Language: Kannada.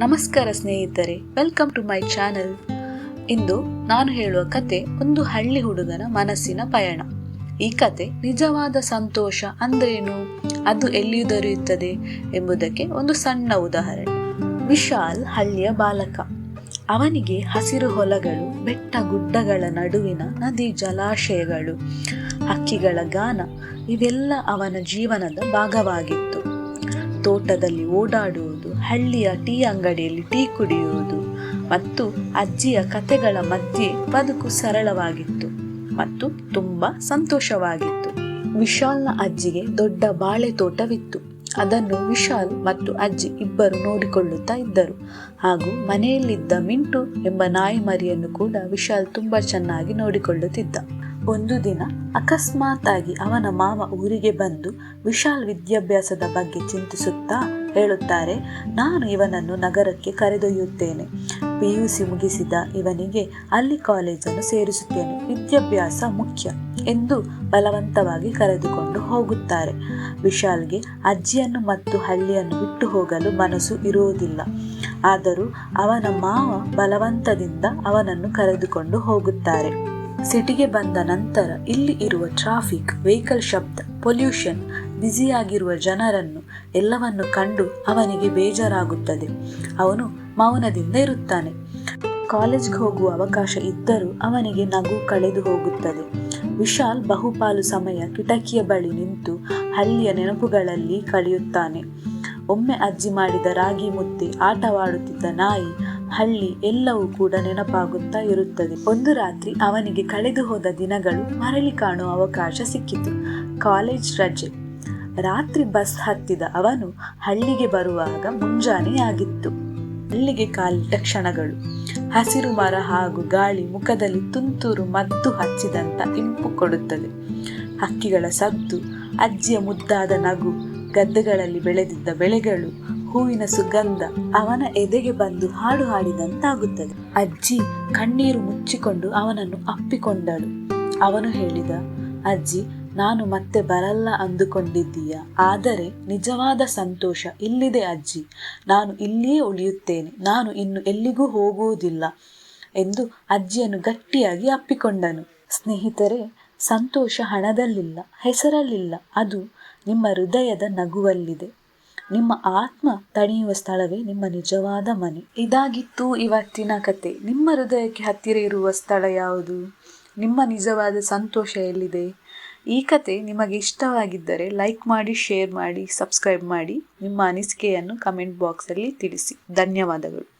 ನಮಸ್ಕಾರ ಸ್ನೇಹಿತರೆ ವೆಲ್ಕಮ್ ಟು ಮೈ ಚಾನೆಲ್ ಇಂದು ನಾನು ಹೇಳುವ ಕತೆ ಒಂದು ಹಳ್ಳಿ ಹುಡುಗನ ಮನಸ್ಸಿನ ಪಯಣ. ಈ ಕತೆ ನಿಜವಾದ ಸಂತೋಷ ಅಂದ್ರೇನು? ಅದು ಎಲ್ಲಿಯೂ ದೊರೆಯುತ್ತದೆ ಎಂಬುದಕ್ಕೆ ಒಂದು ಸಣ್ಣ ಉದಾಹರಣೆ. ವಿಶಾಲ್ ಹಳ್ಳಿಯ ಬಾಲಕ. ಅವನಿಗೆ ಹಸಿರು ಹೊಲಗಳು, ಬೆಟ್ಟ ಗುಡ್ಡಗಳ ನಡುವಿನ ನದಿ ಜಲಾಶಯಗಳು, ಹಕ್ಕಿಗಳ ಗಾನ, ಇವೆಲ್ಲ ಅವನ ಜೀವನದ ಭಾಗವಾಗಿತ್ತು. ತೋಟದಲ್ಲಿ ಓಡಾಡುವುದು, ಹಳ್ಳಿಯ ಟೀ ಅಂಗಡಿಯಲ್ಲಿ ಟೀ ಕುಡಿಯುವುದು ಮತ್ತು ಅಜ್ಜಿಯ ಕತೆಗಳ ಮಧ್ಯೆ ಬದುಕು ಸರಳವಾಗಿತ್ತು ಮತ್ತು ತುಂಬ ಸಂತೋಷವಾಗಿತ್ತು. ವಿಶಾಲ್ನ ಅಜ್ಜಿಗೆ ದೊಡ್ಡ ಬಾಳೆ ತೋಟವಿತ್ತು ಅದನ್ನು ವಿಶಾಲ್ ಮತ್ತು ಅಜ್ಜಿ ಇಬ್ಬರು ನೋಡಿಕೊಳ್ಳುತ್ತಾ ಇದ್ದರು. ಹಾಗೂ ಮನೆಯಲ್ಲಿದ್ದ ಮಿಂಟು ಎಂಬ ನಾಯಿ ಮರಿಯನ್ನು ಕೂಡ ವಿಶಾಲ್ ತುಂಬ ಚೆನ್ನಾಗಿ ನೋಡಿಕೊಳ್ಳುತ್ತಿದ್ದ. ಒಂದು ದಿನ ಅಕಸ್ಮಾತ್ ಆಗಿ ಅವನ ಮಾವ ಊರಿಗೆ ಬಂದು ವಿಶಾಲ್ ವಿದ್ಯಾಭ್ಯಾಸದ ಬಗ್ಗೆ ಚಿಂತಿಸುತ್ತಾ ಹೇಳುತ್ತಾರೆ, ನಾನು ಇವನನ್ನು ನಗರಕ್ಕೆ ಕರೆದೊಯ್ಯುತ್ತೇನೆ. ಪಿ ಯು ಸಿ ಮುಗಿಸಿದ ಇವನಿಗೆ ಅಲ್ಲಿ ಕಾಲೇಜನ್ನು ಸೇರಿಸುತ್ತೇನೆ. ವಿದ್ಯಾಭ್ಯಾಸ ಮುಖ್ಯ ಎಂದು ಬಲವಂತವಾಗಿ ಕರೆದುಕೊಂಡು ಹೋಗುತ್ತಾರೆ. ವಿಶಾಲ್ಗೆ ಅಜ್ಜಿಯನ್ನು ಮತ್ತು ಹಳ್ಳಿಯನ್ನು ಬಿಟ್ಟು ಹೋಗಲು ಮನಸ್ಸು ಇರುವುದಿಲ್ಲ. ಆದರೂ ಅವನ ಮಾವ ಬಲವಂತದಿಂದ ಅವನನ್ನು ಕರೆದುಕೊಂಡು ಹೋಗುತ್ತಾರೆ. ಸಿಟಿಗೆ ಬಂದ ನಂತರ ಇಲ್ಲಿ ಇರುವ ಟ್ರಾಫಿಕ್, ವೆಹಿಕಲ್ ಶಬ್ದ, ಪೊಲ್ಯೂಷನ್, ಬ್ಯುಸಿಯಾಗಿರುವ ಜನರನ್ನು ಎಲ್ಲವನ್ನು ಕಂಡು ಅವನಿಗೆ ಬೇಜಾರಾಗುತ್ತದೆ. ಅವನು ಮೌನದಿಂದ ಇರುತ್ತಾನೆ. ಕಾಲೇಜ್ಗೆ ಹೋಗುವ ಅವಕಾಶ ಇದ್ದರೂ ಅವನಿಗೆ ನಗು ಕಳೆದು ಹೋಗುತ್ತದೆ. ವಿಶಾಲ್ ಬಹುಪಾಲು ಸಮಯ ಕಿಟಕಿಯ ಬಳಿ ನಿಂತು ಹಳ್ಳಿಯ ನೆನಪುಗಳಲ್ಲಿ ಕಳೆಯುತ್ತಾನೆ. ಒಮ್ಮೆ ಅಜ್ಜಿ ಮಾಡಿದ ರಾಗಿ ಮುದ್ದೆ, ಆಟವಾಡುತ್ತಿದ್ದ ನಾಯಿ ಹಳ್ಳಿ ಎಲ್ಲವೂ ಕೂಡ ನೆನಪಾಗುತ್ತಾ ಇರುತ್ತದೆ. ಒಂದು ರಾತ್ರಿ ಅವನಿಗೆ ಕಳೆದು ಹೋದ ದಿನಗಳು ಮರಳಿ ಕಾಣುವ ಅವಕಾಶ ಸಿಕ್ಕಿತು. ಕಾಲೇಜ್ ರಜೆ. ರಾತ್ರಿ ಬಸ್ ಹತ್ತಿದ ಅವನು ಹಳ್ಳಿಗೆ ಬರುವಾಗ ಮುಂಜಾನೆಯಾಗಿತ್ತು. ಹಳ್ಳಿಗೆ ಕಾಲಿಟ್ಟ ಕ್ಷಣಗಳು. ಹಸಿರು ಮರ ಹಾಗೂ ಗಾಳಿ ಮುಖದಲ್ಲಿ ತುಂತುರು ಮದ್ದು ಹಚ್ಚಿದಂತ ಇಂಪು ಕೊಡುತ್ತದೆ. ಹಕ್ಕಿಗಳ ಸದ್ದು, ಅಜ್ಜಿಯ ಮುದ್ದಾದ ನಗು, ಗದ್ದೆಗಳಲ್ಲಿ ಬೆಳೆದಿದ್ದ ಬೆಳೆಗಳು ಹೂವಿನ ಸುಗಂಧ ಅವನ ಎದೆಗೆ ಬಂದು ಹಾಡು ಹಾಡಿದಂತಾಗುತ್ತದೆ. ಅಜ್ಜಿ ಕಣ್ಣೀರು ಮುಚ್ಚಿಕೊಂಡು ಅವನನ್ನು ಅಪ್ಪಿಕೊಂಡಳು. ಅವನು ಹೇಳಿದ, ಅಜ್ಜಿ, ನಾನು ಮತ್ತೆ ಬರಲ್ಲ ಅಂದುಕೊಂಡಿದ್ದೀಯ? ಆದರೆ ನಿಜವಾದ ಸಂತೋಷ ಇಲ್ಲಿದೆ ಅಜ್ಜಿ. ನಾನು ಇಲ್ಲಿಯೇ ಉಳಿಯುತ್ತೇನೆ. ನಾನು ಇನ್ನು ಎಲ್ಲಿಗೂ ಹೋಗುವುದಿಲ್ಲ ಎಂದು ಅಜ್ಜಿಯನ್ನು ಗಟ್ಟಿಯಾಗಿ ಅಪ್ಪಿಕೊಂಡನು. ಸ್ನೇಹಿತರೆ, ಸಂತೋಷ ಹಣದಲ್ಲಿಲ್ಲ, ಹೆಸರಲ್ಲಿಲ್ಲ. ಅದು ನಿಮ್ಮ ಹೃದಯದ ನಗುವಲ್ಲಿದೆ. ನಿಮ್ಮ ಆತ್ಮ ತಣಿಯುವ ಸ್ಥಳವೇ ನಿಮ್ಮ ನಿಜವಾದ ಮನೆ. ಇದಾಗಿತ್ತು ಇವತ್ತಿನ ಕತೆ. ನಿಮ್ಮ ಹೃದಯಕ್ಕೆ ಹತ್ತಿರ ಇರುವ ಸ್ಥಳ ಯಾವುದು? ನಿಮ್ಮ ನಿಜವಾದ ಸಂತೋಷ ಎಲ್ಲಿದೆ? ಈ ಕತೆ ನಿಮಗೆ ಇಷ್ಟವಾಗಿದ್ದರೆ ಲೈಕ್ ಮಾಡಿ, ಶೇರ್ ಮಾಡಿ, ಸಬ್ಸ್ಕ್ರೈಬ್ ಮಾಡಿ ನಿಮ್ಮ ಅನಿಸಿಕೆಯನ್ನು ಕಮೆಂಟ್ ಬಾಕ್ಸಲ್ಲಿ ತಿಳಿಸಿ. ಧನ್ಯವಾದಗಳು.